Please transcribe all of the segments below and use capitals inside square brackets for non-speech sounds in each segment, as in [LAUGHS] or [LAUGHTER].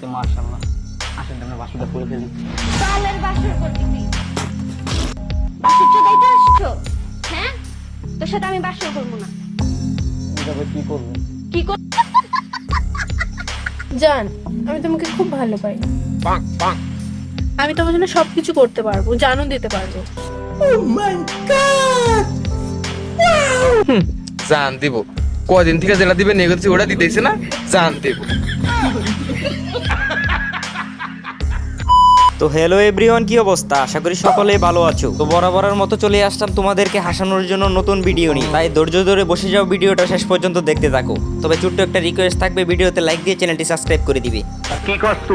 দেখতে মার্শাল্লাহ আসেন আমরা বাসুটা করে ফেলি। কালের বাসর করবি তুই বাসর চোদাইতে আসছো? হ্যাঁ? তোর সাথে আমি বাসর করব না। এভাবে কি করবেন কি কর জান আমি তোমাকে খুব ভালো পাই আমি তোমার জন্য সবকিছু করতে পারব জানও দিতে পারব। জান দিব। কদিন থেকে যেটা দিবে নিয়ে করছি ওটা দিতেছে না জান দিব। তো হ্যালো এভরিওয়ান কি অবস্থা? আশা করি সকলেই ভালো আছো। তো বরাবরের মতো চলে আসলাম তোমাদেরকে হাসানোর জন্য নতুন ভিডিও নিয়ে। তাই ধৈর্য ধরে বসে যাও ভিডিওটা শেষ পর্যন্ত দেখতে থাকো। তবে ছোট্ট একটা রিকোয়েস্ট থাকবে ভিডিওতে লাইক দিয়ে চ্যানেলটি সাবস্ক্রাইব করে দিবে। কি করছ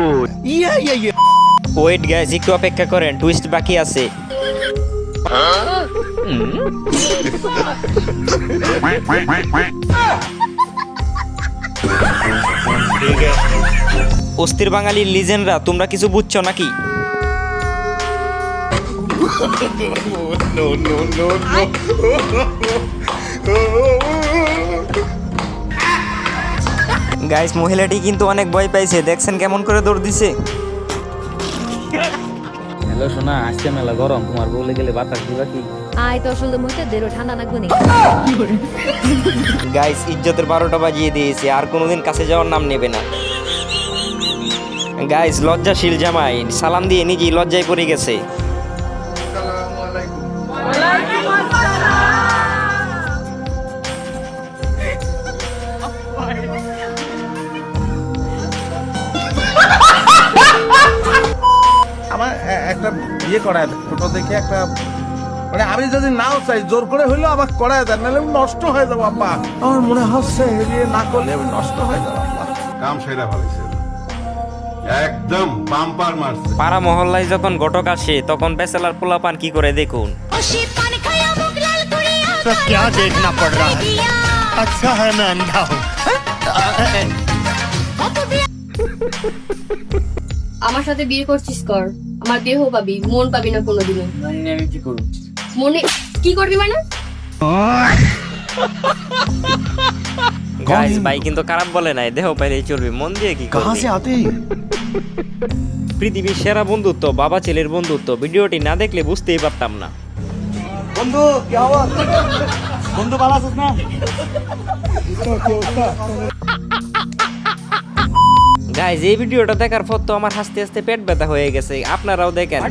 ওয়েট গাইজ একটু অপেক্ষা করেন টুইস্ট বাকি আছে। অস্থির বাঙালির লিজেন্ডরা তোমরা কিছু বুঝছ নাকি? [LAUGHS] গাইস মহিলাটি কিন্তু অনেক ভয় পাইছে। দেখছেন কেমন করে দৌড় দিছে? হ্যালো সোনা আজকে মেলা গরম। তোমার বলে গেলে বাতাস দিবা কি? আয় তো আসলে মইতে দেরো ঠান্ডা নি গাইস ইজ্জতের বারোটা বাজিয়ে দিয়েছে। আর কোনোদিন কাছে যাওয়ার নাম নেবে না। গাইস লজ্জাশীল জামাই। সালাম দিয়ে নিজেই লজ্জায় পড়ে গেছে। এ- একটা বিয়ে করায় দেন ছোট দেখে একটা মানে আমি যদি নাও চাই জোর করে হইলেও আমাকে করায় দেন নাহলে আমি নষ্ট হয়ে যাবো আব্বা আমার মনে হচ্ছে বিয়ে না করলে আমি নষ্ট হয়ে যাবো আব্বা কাম সেরা ফেলেছে একদম বাম্পার মারছে পাড়া মহল্লায় যখন ঘটক আসে তখন বেসেলার পোলাপান কি করে দেখুন तो क्या देखना पड़ रहा है अच्छा है मैं अंधा हूँ আমার সাথে বিয়ে করছিস কর আমার দেহ পাবি মন পাবি না কোনোদিনও। আমি কি করব? মনে কি করবি মানে? [LAUGHS] গাইস ভাই কিন্তু খারাপ বলে নাই দেহ পাইলেই চলবে মন দিয়ে কি করবে? পৃথিবীর সেরা বন্ধুত্ব বাবা ছেলের বন্ধুত্ব ভিডিওটি না দেখলে বুঝতেই পারতাম না। বন্ধু কি হওয়া বন্ধু ভালো আছিস না? [LAUGHS] গাইজ এই ভিডিওটা দেখার পর তো আমার হাসতে হাসতে পেট ব্যথা হয়ে গেছে আপনারাও দেখেন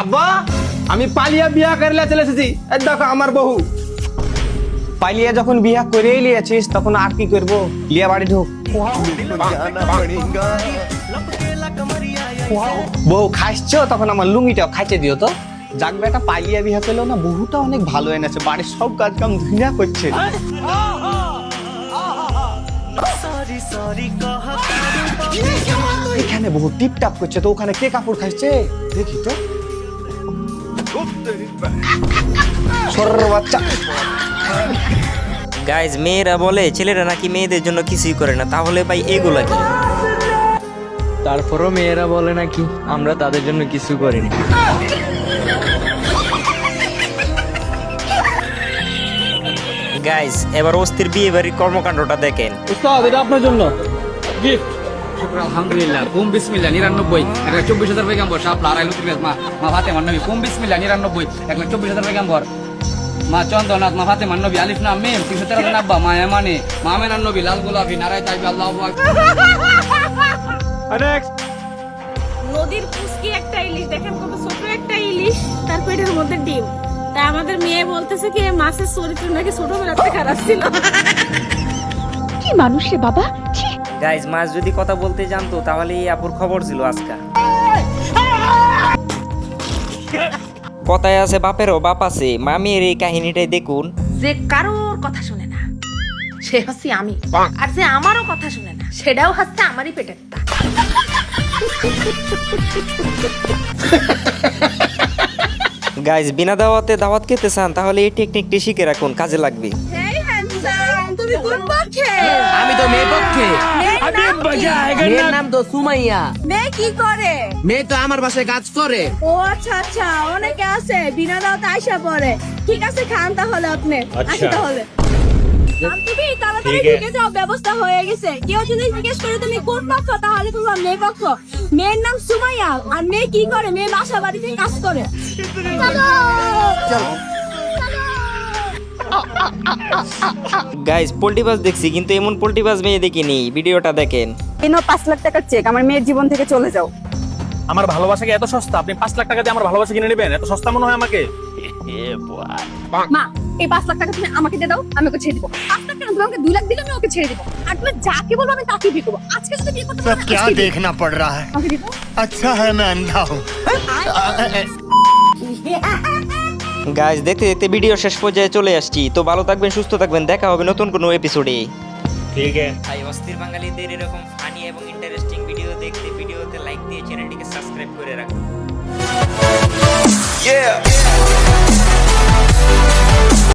আব্বা আমি পালিয়া বিয়া করলে চলে এসেছি এই দেখো আমার বহু পাইলিয়া যখন বিয়া করেই লিয়েছিস তখন আর কি করব লিয়া বাড়ি ঢুক বউ খাইছো তখন আমার লুঙ্গিটাও খাইতে দিও তো যাক বেটা পালিয়া বিয়া করলেও না বহুটা অনেক ভালো এনেছে বাড়ির সব কাজ কাম ধুইয়া করছে এখানে বহু টিপ টাপ করছে তো ওখানে কে কাপড় খাইছে? দেখি তো। বাচ্চা। গাইজ মেয়েরা বলে ছেলেরা নাকি মেয়েদের জন্য কিছুই করে না তাহলে ভাই এগুলা কি? তারপরও মেয়েরা বলে নাকি আমরা তাদের জন্য কিছু করিনি। গাইজ এবার অস্থির বিয়ে বাড়ির কর্মকাণ্ডটা দেখেন। উস্তাদ এটা আপনার জন্য। গিফট আলহামদুলিল্লাহ। কুম বিসমিল্লাহ নিরানব্বই। এক লাখ চব্বিশ হাজার পেগাম্বর শাপলা আড়াই লক্ষ মা মা ফাতে মান্নবী কুম বিসমিল্লাহ নিরানব্বই। এক লাখ চব্বিশ হাজার পেগাম্বর মা চন্দ্রনাথ মা ফাতে মান্নবী আলিফ মেম তিনশো তেরো নাব্বা মা এমানে মা মেনান্নবী লাল গোলাপি নারায় তাইবি আল্লাহ নদীর পুষ্কি একটা ইলিশ দেখেন কত ছোট একটা ইলিশ। তার পেটের মধ্যে ডিম। তা আমাদের মেয়ে বলতেছে কি এই মাছের চরিত্র নাকি ছোটবেলাতে খারাপ ছিল। কি মানুষ রে বাবা? গাইজ মাছ যদি কথা বলতে জানতো তাহলে এই আপুর খবর ছিল আজকা। কথায় আছে বাপেরও বাপ আছে। মামির এই কাহিনীটাই দেখুন। যে কারোর কথা শুনে না সে হচ্ছে আমি। আর যে আমারও কথা শুনে না সেটাও হচ্ছে আমারই পেটের তা। গাইজ বিনা দাওয়াতে দাওয়াত খেতে চান তাহলে এই টেকনিকটি শিখে রাখুন কাজে লাগবে। আমি তো মেয়ে পক্ষে। মেয়ের নাম তো সুমাইয়া। মেয়ে কি করে? মেয়ে তো আমার বাসায় কাজ করে। ও আচ্ছা আচ্ছা অনেকে আছে বিনা দাওয়াতে আইসা পরে ঠিক আছে খান তাহলে আপনি। আসি তাহলে। তুমি তাড়াতাড়ি ঢুকে ব্যবস্থা হয়ে গেছে। কেউ যদি জিজ্ঞেস করে তুমি কোন পক্ষ তাহলে তোমার মেয়ে পক্ষ। মেয়ের নাম সুমাইয়া আর মেয়ে কি করে? মেয়ে বাসা বাড়িতে কাজ করে। গাইস দেখছি কিন্তু এমন পোল্ট্রিবাজ মেয়ে দেখিনি। ভিডিওটা দেখেন। এনো পাঁচ লাখ টাকার চেক আমার মেয়ের জীবন থেকে চলে যাও। আমার ভালোবাসা কি এত সস্তা? আপনি পাঁচ লাখ টাকা দিয়ে আমার ভালোবাসা কিনে নেবেন? এত সস্তা মনে হয় আমাকে? মা এই পাঁচ লাখ টাকা তুমি আমাকে দিয়ে দাও আমি ওকে ছেড়ে দিবো পাঁচ লাখ টাকা তুমি আমাকে দুই লাখ দিলে আমি ওকে ছেড়ে দিবো আর তুমি যাকে বলবো আমি তাকে বিয়ে করবো আজকে যদি বিয়ে করতে सब পারো, क्या আজকেই বিয়ে देखना पड़ रहा है করবো। আমাকে দিবো अच्छा है मैं अंधा हूँ গাইস দেখতে দেখতে ভিডিও শেষ পর্যায়ে চলে আসছি তো ভালো থাকবেন সুস্থ থাকবেন দেখা হবে নতুন কোনো এপিসোডে ঠিক আছে তাই অস্থির বাঙালিদের এরকম ফানি এবং ইন্টারেস্টিং ভিডিও দেখতে ভিডিওতে লাইক দিয়ে চ্যানেলটিকে সাবস্ক্রাইব করে রাখুন Yeah.